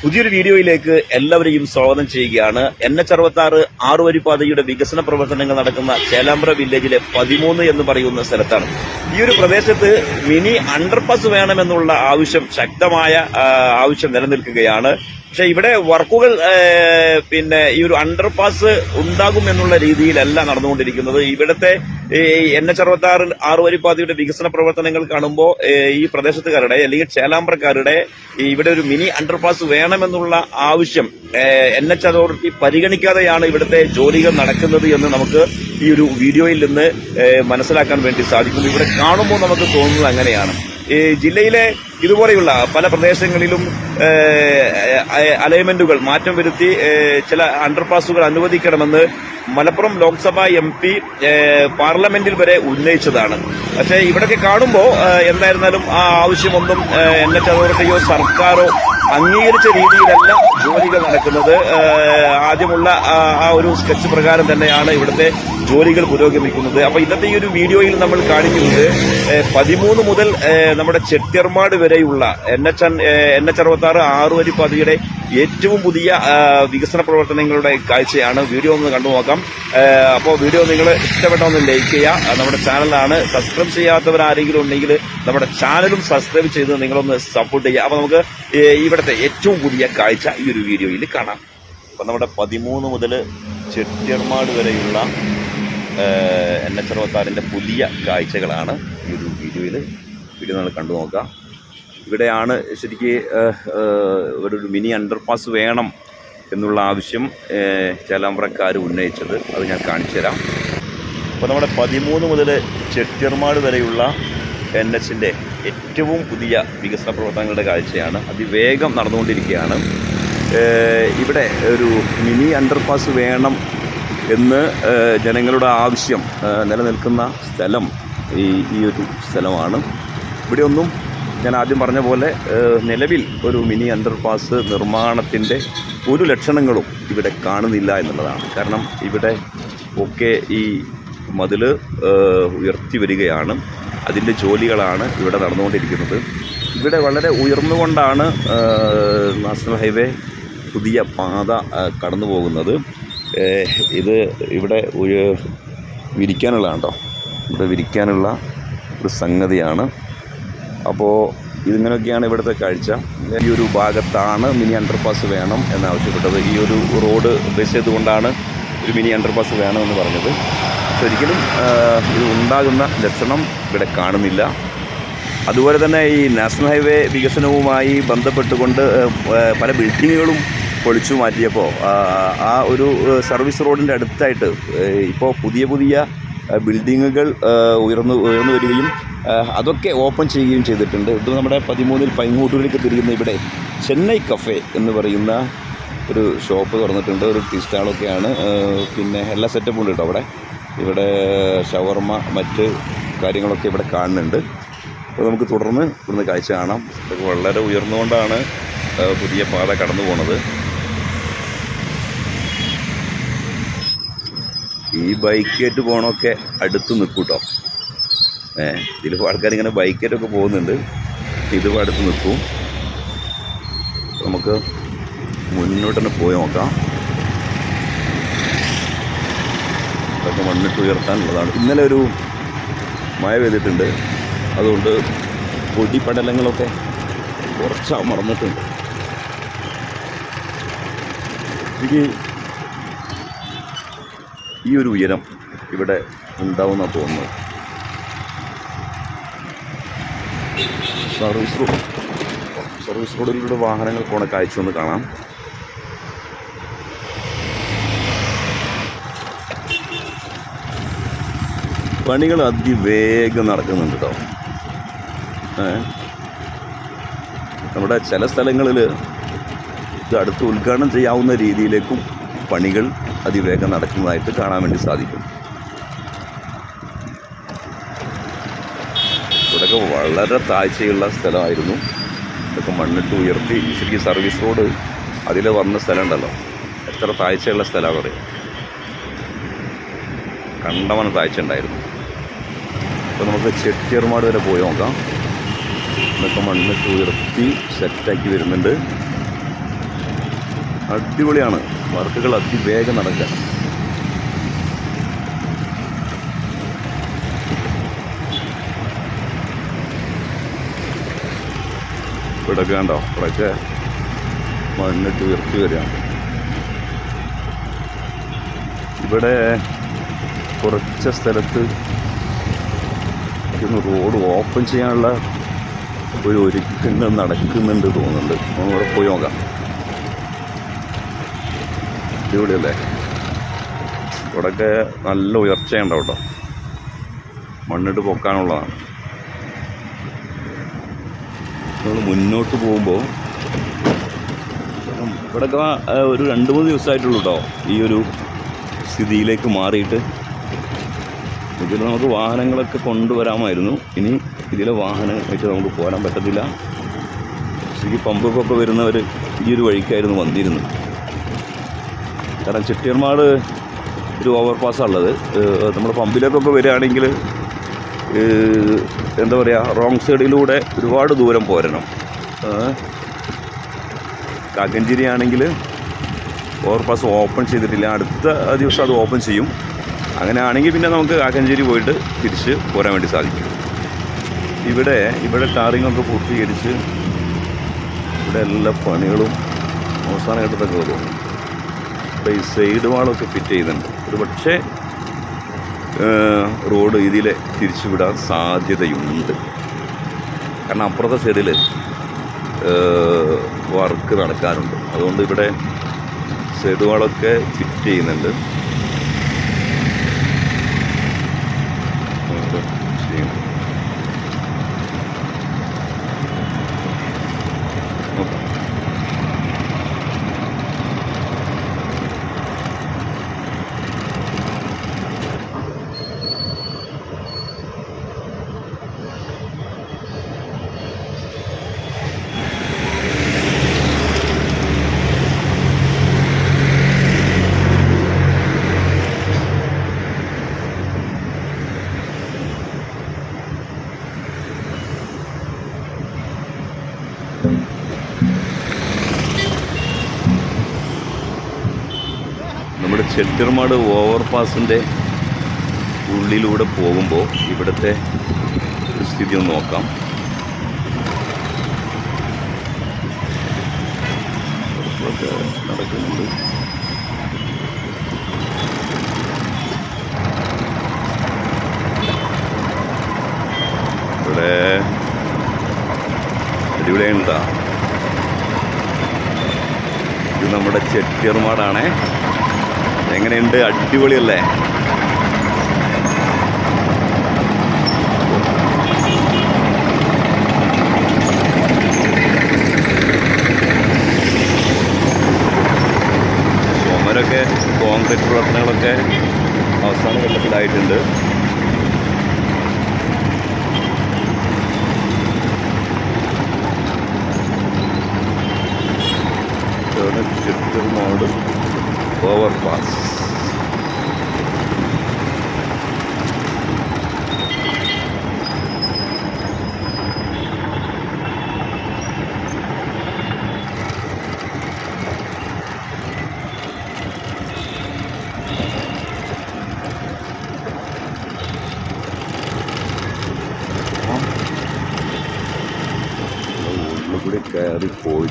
പുതിയൊരു വീഡിയോയിലേക്ക് എല്ലാവരെയും സ്വാഗതം ചെയ്യുകയാണ്. എൻ എച്ച് അറുപത്തി ആറ് ആറുവരിപ്പാതയുടെ വികസന പ്രവർത്തനങ്ങൾ നടക്കുന്ന ചേലാമ്പ്ര വില്ലേജിലെ പതിമൂന്ന് എന്ന് പറയുന്ന സ്ഥലത്താണ്. ഈ ഒരു പ്രദേശത്ത് മിനി അണ്ടർപാസ് വേണമെന്നുള്ള ആവശ്യം ശക്തമായ ആവശ്യം നിലനിൽക്കുകയാണ്. പക്ഷെ ഇവിടെ വർക്കുകൾ പിന്നെ ഈ ഒരു അണ്ടർപാസ് ഉണ്ടാകും എന്നുള്ള രീതിയിലല്ല നടന്നുകൊണ്ടിരിക്കുന്നത്. ഇവിടുത്തെ എൻ എച്ച് അറുപത്തി ആറ് ആറുവരിപ്പാതയുടെ വികസന പ്രവർത്തനങ്ങൾ കാണുമ്പോൾ ഈ പ്രദേശത്തുകാരുടെ അല്ലെങ്കിൽ ചേലാമ്പ്രക്കാരുടെ ഇവിടെ ഒരു മിനി അണ്ടർപാസ് വേണമെന്നുള്ള ആവശ്യം എൻ എച്ച് അതോറിറ്റി പരിഗണിക്കാതെയാണ് ഇവിടുത്തെ ജോലികൾ നടക്കുന്നത് എന്ന് നമുക്ക് ഈ ഒരു വീഡിയോയിൽ നിന്ന് മനസ്സിലാക്കാൻ വേണ്ടി സാധിക്കുന്നു. ഇവിടെ കാണുമ്പോൾ നമുക്ക് തോന്നുന്നത് അങ്ങനെയാണ്. ജില്ലയിലെ ഇതുപോലെയുള്ള പല പ്രദേശങ്ങളിലും അലൈൻമെന്റുകൾ മാറ്റം വരുത്തി ചില അണ്ടർപാസുകൾ അനുവദിക്കണമെന്ന് മലപ്പുറം ലോക്സഭാ എം പി പാർലമെന്റിൽ വരെ ഉന്നയിച്ചതാണ്. പക്ഷേ ഇവിടൊക്കെ കാണുമ്പോൾ എന്തായിരുന്നാലും ആ ആവശ്യമൊന്നും എൻ എച്ച് അതോറിറ്റിയോ സർക്കാരോ അംഗീകരിച്ച രീതിയിലല്ല ജോലികൾ നടക്കുന്നത്. ആദ്യമുള്ള ആ ഒരു സ്കെച്ച് പ്രകാരം തന്നെയാണ് ഇവിടുത്തെ ജോലികൾ പുരോഗമിക്കുന്നത്. അപ്പോൾ ഇന്നത്തെ ഈ ഒരു വീഡിയോയിൽ നമ്മൾ കാണിക്കുന്നത് പതിമൂന്ന് മുതൽ നമ്മുടെ ചെട്ടിയർമാട് വരെയുള്ള എൻ എച്ച് എൻ എച്ച് അറുപത്തി ആറ് ആറുവരി പദ്ധതിയുടെ ഏറ്റവും പുതിയ വികസന പ്രവർത്തനങ്ങളുടെ കാഴ്ചയാണ് വീഡിയോ ഒന്ന് കണ്ടു നോക്കാം. അപ്പോൾ വീഡിയോ നിങ്ങൾ ഇഷ്ടപ്പെട്ട ഒന്ന് ലൈക്ക് ചെയ്യുക നമ്മുടെ ചാനലാണ് സബ്സ്ക്രൈബ് ചെയ്യാത്തവർ ആരെങ്കിലും ഉണ്ടെങ്കിൽ നമ്മുടെ ചാനലും സബ്സ്ക്രൈബ് ചെയ്ത് നിങ്ങളൊന്ന് സപ്പോർട്ട് ചെയ്യുക അപ്പോൾ നമുക്ക് ഇവിടുത്തെ ഏറ്റവും പുതിയ കാഴ്ച ഈ ഒരു വീഡിയോയിൽ കാണാം. അപ്പം നമ്മുടെ പതിമൂന്ന് മുതൽ ചെട്ടിയർമാട് വരെയുള്ള എൻ എച്ച് അറുപത്താറിന്റെ പുതിയ കാഴ്ചകളാണ് ഈ ഒരു വീഡിയോയിൽ. വീഡിയോ നമ്മൾ കണ്ടു നോക്കാം. ഇവിടെയാണ് ശരിക്ക് ഒരു മിനി അണ്ടർപാസ് വേണം എന്നുള്ള ആവശ്യം ചേലാമ്പ്രക്കാർ ഉന്നയിച്ചത്. അത് ഞാൻ കാണിച്ചു തരാം. അപ്പോൾ നമ്മുടെ പതിമൂന്ന് മുതൽ ചെട്ടിയർമാട് വരെയുള്ള എൻ എച്ചിന്റെ ഏറ്റവും പുതിയ വികസന പ്രവർത്തനങ്ങളുടെ കാഴ്ചയാണ്. അതിവേഗം നടന്നുകൊണ്ടിരിക്കുകയാണ്. ഇവിടെ ഒരു മിനി അണ്ടർപാസ് വേണം എന്ന് ജനങ്ങളുടെ ആവശ്യം നിലനിൽക്കുന്ന സ്ഥലം ഈ ഈ ഒരു സ്ഥലമാണ്. ഇവിടെയൊന്നും ഞാൻ ആദ്യം പറഞ്ഞ പോലെ നിലവിൽ ഒരു മിനി അണ്ടർപാസ് നിർമ്മാണത്തിന്റെ ഒരു ലക്ഷണങ്ങളും ഇവിടെ കാണുന്നില്ല എന്നുള്ളതാണ്. കാരണം ഇവിടെ ഒക്കെ ഈ മതിൽ ഉയർത്തി വരികയാണ്. അതിന്റെ ജോലികളാണ് ഇവിടെ നടന്നുകൊണ്ടിരിക്കുന്നത്. ഇവിടെ വളരെ ഉയർന്നുകൊണ്ടാണ് നാഷണൽ ഹൈവേ പുതിയ പാത കടന്നു പോകുന്നത് ഇത് ഇവിടെ ഒരു വിരിക്കാനുള്ളതാണ് കേട്ടോ ഇവിടെ വിരിക്കാനുള്ള ഒരു സംഗതിയാണ്. അപ്പോൾ ഇതിങ്ങനെയൊക്കെയാണ് ഇവിടുത്തെ കാഴ്ച. ഈ ഒരു ഭാഗത്താണ് മിനി അണ്ടർപാസ് വേണം എന്നാവശ്യപ്പെട്ടത്. ഈ ഒരു റോഡ് ബസ് ചെയ്തുകൊണ്ടാണ് ഒരു മിനി അണ്ടർപാസ് വേണമെന്ന് പറഞ്ഞത്. ശരിക്കും ഇത് ഉണ്ടാകുന്ന ലക്ഷണം ഇവിടെ കാണുന്നില്ല. അതുപോലെ തന്നെ ഈ നാഷണൽ ഹൈവേ വികസനവുമായി ബന്ധപ്പെട്ടുകൊണ്ട് പല ബിൽഡിങ്ങുകളും പൊളിച്ചു മാറ്റിയപ്പോൾ ആ, ഒരു സർവീസ് റോഡിന്റെ അടുത്തായിട്ട് ഇപ്പോൾ പുതിയ പുതിയ ബിൽഡിങ്ങുകൾ ഉയർന്നു ഉയർന്നു വരികയും അതൊക്കെ ഓപ്പൺ ചെയ്യുകയും ചെയ്തിട്ടുണ്ട്. ഇത് നമ്മുടെ പതിമൂന്നിൽ പൈങ്ങോട്ടൂരിലേക്ക് തിരിയുന്ന ഇവിടെ ചെന്നൈ കഫേ എന്ന് പറയുന്ന ഒരു ഷോപ്പ് തുറന്നിട്ടുണ്ട്. ഒരു ടീ സ്റ്റാളൊക്കെയാണ് പിന്നെ എല്ലാ സെറ്റപ്പും ഉണ്ട് അവിടെ. ഇവിടെ ഷവർമ മറ്റ് കാര്യങ്ങളൊക്കെ ഇവിടെ കാണുന്നുണ്ട്. അപ്പോൾ നമുക്ക് തുടർന്ന് ഇവിടുന്ന് കാഴ്ച കാണാം. ഇതൊക്കെ വളരെ ഉയർന്നുകൊണ്ടാണ് പുതിയ പാത കടന്നു പോണത്. ഈ ബൈക്കേറ്റ് പോകണമൊക്കെ അടുത്ത് നിൽക്കൂട്ടോ ഇതിലിപ്പോൾ ആൾക്കാരിങ്ങനെ ബൈക്കായിട്ടൊക്കെ പോകുന്നുണ്ട്. ഇതിപ്പോൾ അടുത്ത് നിൽക്കും. നമുക്ക് മുന്നോട്ട് തന്നെ പോയി നോക്കാം. ഇതൊക്കെ മണ്ണിട്ട് ഉയർത്താനുള്ളതാണ്. ഇന്നലെ ഒരു മഴ പെയ്തിട്ടുണ്ട്. അതുകൊണ്ട് പൊടിപടലങ്ങളൊക്കെ കുറച്ചാ മറന്നിട്ടുണ്ട് എനിക്ക് ഈ ഒരു ഉയരം ഇവിടെ ഉണ്ടാവുന്ന തോന്നുന്നത്. സർവീസ് റോഡ് സർവീസ് റോഡിലൂടെ വാഹനങ്ങൾ പോണ കാഴ്ച ഒന്ന് കാണാം. പണികൾ അതിവേഗം നടക്കുന്നുണ്ട് കേട്ടോ. നമ്മുടെ ചില സ്ഥലങ്ങളിൽ ഇത് അടുത്ത് ഉദ്ഘാടനം ചെയ്യാവുന്ന രീതിയിലേക്കും പണികൾ അതിവേഗം നടക്കുന്നതായിട്ട് കാണാൻ വേണ്ടി സാധിക്കും. ഇവിടെയൊക്കെ വളരെ താഴ്ചയുള്ള സ്ഥലമായിരുന്നു. ഇതൊക്കെ മണ്ണിട്ട് ഉയർത്തി ശരിക്കും സർവീസ് റോഡ് അതിൽ വന്ന സ്ഥലം ഉണ്ടല്ലോ എത്ര താഴ്ചയുള്ള സ്ഥലമാണ് പറയുക കണ്ടവന താഴ്ച ഉണ്ടായിരുന്നു. അപ്പോൾ നമുക്ക് ചെട്ടിയർമാട് വരെ പോയി നോക്കാം. ഇതൊക്കെ മണ്ണിട്ട് ഉയർത്തി സെറ്റാക്കി വരുന്നുണ്ട്. അടിപൊളിയാണ്. വർക്കുകൾ അതിവേഗം നടക്കുക. ഇവിടെ കണ്ടോ? ഇവിടെയൊക്കെ മണ്ണിട്ട് ഉയർത്തി വരികയാണ്. ഇവിടെ കുറച്ച് സ്ഥലത്ത് റോഡ് ഓപ്പൺ ചെയ്യാനുള്ള ഒരു ഒരുക്കങ്ങൾ നടക്കുന്നുണ്ട് തോന്നുന്നുണ്ട്. നമ്മൾ ഇവിടെ പോയി നോക്കാം. അടിപൊളിയല്ലേ? ഇവിടെയൊക്കെ നല്ല ഉയർച്ചയുണ്ടാവും കേട്ടോ. മണ്ണിട്ട് പൊക്കാനുള്ളതാണ്. നമ്മൾ മുന്നോട്ട് പോകുമ്പോൾ ഇവിടെയൊക്കെ ഒരു രണ്ട് മൂന്ന് ദിവസമായിട്ടുള്ളൂ കേട്ടോ ഈ ഒരു സ്ഥിതിയിലേക്ക് മാറിയിട്ട്. ഇതിൽ നമുക്ക് വാഹനങ്ങളൊക്കെ കൊണ്ടുവരാമായിരുന്നു. ഇനി ഇതിലെ വാഹനം വെച്ച് നമുക്ക് പോരാൻ പറ്റത്തില്ല. ശരിക്കും പമ്പൊക്കെ വരുന്നവർ ഈ ഒരു വഴിക്കായിരുന്നു വന്നിരുന്നത്. കാരണം ചെട്ടിയർമാട് ഒരു ഓവർപാസ്സാണുള്ളത് നമ്മൾ പമ്പിലേക്കൊക്കെ വരികയാണെങ്കിൽ എന്താ പറയുക റോങ് സൈഡിലൂടെ ഒരുപാട് ദൂരം പോരണം. കാക്കഞ്ചേരി ആണെങ്കിൽ ഓവർപാസ് ഓപ്പൺ ചെയ്തിട്ടില്ല. അടുത്ത ദിവസം അത് ഓപ്പൺ ചെയ്യും. അങ്ങനെ ആണെങ്കിൽ പിന്നെ നമുക്ക് കാക്കഞ്ചേരി പോയിട്ട് തിരിച്ച് പോരാൻ വേണ്ടി സാധിക്കും. ഇവിടെ ഇവിടെ ടാറിങ്ങൊക്കെ പൂർത്തീകരിച്ച് ഇവിടെ എല്ലാ പണികളും അവസാന ഘട്ടത്തൊക്കെ വരും ഇവിടെ ഈ സൈഡ് വാളൊക്കെ ഫിറ്റ് ചെയ്യുന്നുണ്ട്. ഒരു പക്ഷേ റോഡ് ഇതിലെ തിരിച്ചുവിടാൻ സാധ്യതയുണ്ട്. കാരണം അപ്പുറത്തെ സൈഡിൽ വർക്ക് നടക്കാനുണ്ട്. അതുകൊണ്ട് ഇവിടെ സൈഡ് ഫിറ്റ് ചെയ്യുന്നുണ്ട് അതൊക്കെ ചെയ്യണം. നോക്കാം. നമ്മുടെ ചെട്ടിർമാട് ഓവർപാസിന്റെ ഉള്ളിലൂടെ പോകുമ്പോൾ ഇവിടുത്തെ സ്ഥിതി ഒന്ന് നോക്കാം. നടക്കുന്നുണ്ട്. ഇവിടെ അടിപൊളിയുണ്ടാ ഇത് നമ്മുടെ ചെട്ടിയർമാടാണേ എങ്ങനെയുണ്ട്? അടിപൊളിയല്ലേ? ചുമരൊക്കെ കോൺക്രീറ്റ് പ്രവർത്തനങ്ങളൊക്കെ അവസാന ഘട്ടത്തിലായിട്ടുണ്ട്. ചിറ്റർനാട് ഓവർപാസ്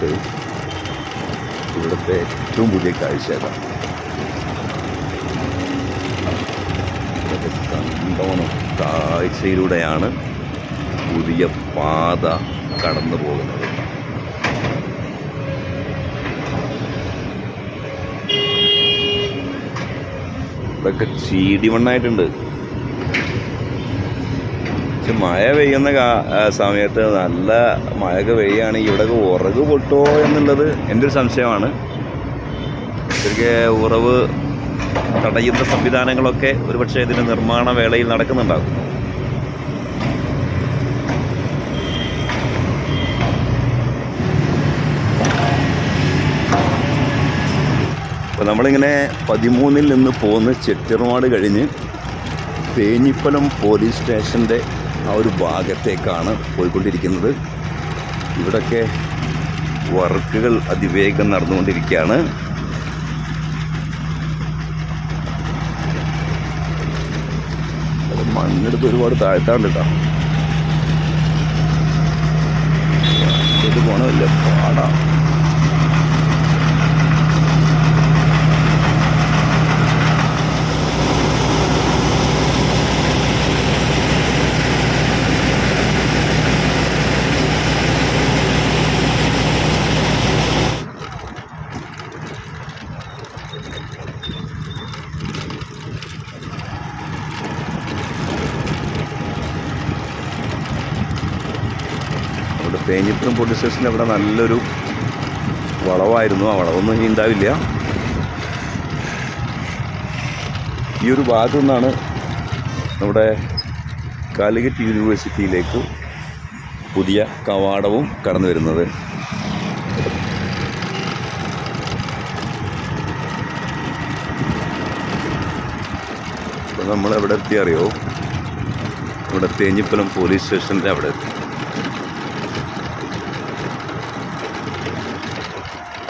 പോയിട്ട് ഇവിടുത്തെ ഏറ്റവും പുതിയ കാഴ്ച അതാണ് കണ്ടോണം കാഴ്ചയിലൂടെയാണ് പുതിയ പാത കടന്നു പോകുന്നത്. ഇതൊക്കെ ചീടി മണ്ണായിട്ടുണ്ട് പക്ഷെ മഴ പെയ്യുന്ന സമയത്ത് നല്ല മഴയൊക്കെ പെയ്യുകയാണെങ്കിൽ ഇവിടെ ഉറവ് പൊട്ടുമോ എന്നുള്ളത് എന്റെ ഒരു സംശയമാണ്. ശരിക്കും ഉറവ് തടയുന്ന സംവിധാനങ്ങളൊക്കെ ഒരുപക്ഷെ ഇതിന്റെ നിർമ്മാണ വേളയിൽ നടക്കുന്നുണ്ടാകും. അപ്പോൾ നമ്മളിങ്ങനെ പതിമൂന്നിൽ നിന്ന് പോന്ന് ചെട്ടിർമാട് കഴിഞ്ഞ് തേഞ്ഞിപ്പലം പോലീസ് സ്റ്റേഷന്റെ ആ ഒരു ഭാഗത്തേക്കാണ് പോയിക്കൊണ്ടിരിക്കുന്നത്. ഇവിടൊക്കെ വർക്കുകൾ അതിവേഗം നടന്നുകൊണ്ടിരിക്കുകയാണ്. മണ്ണെടുത്ത് ഒരുപാട് താഴ്ത്താണ്ട് കേട്ടോ. ഇത് പാടാ. അവിടെ തേഞ്ഞിപ്പുറം പോലീസ് സ്റ്റേഷന്റെ അവിടെ നല്ലൊരു വളവായിരുന്നു. ആ വളവൊന്നും ഇനി ഉണ്ടാവില്ല. ഈ ഒരു ഭാഗത്തു നിന്നാണ് നമ്മുടെ കാലിക്കറ്റ് യൂണിവേഴ്സിറ്റിയിലേക്ക് പുതിയ കവാടവും കടന്നു വരുന്നത്. നമ്മൾ എവിടെ എത്തി അറിയോ? ഇവിടെ തേഞ്ഞിപ്പലം പോലീസ് സ്റ്റേഷന്റെ അവിടെ എത്തി.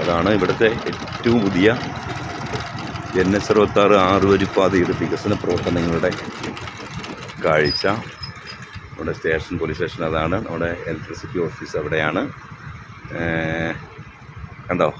അതാണ് ഇവിടുത്തെ ഏറ്റവും പുതിയ എൻ എസ് അറുപത്താറ് വരിപ്പാതയുടെ വികസന പ്രവർത്തനങ്ങളുടെ കാഴ്ച. നമ്മുടെ സ്റ്റേഷൻ പോലീസ് സ്റ്റേഷൻ അതാണ്. നമ്മുടെ ഇലക്ട്രിസിറ്റി ഓഫീസ് അവിടെയാണ്. കണ്ടോ?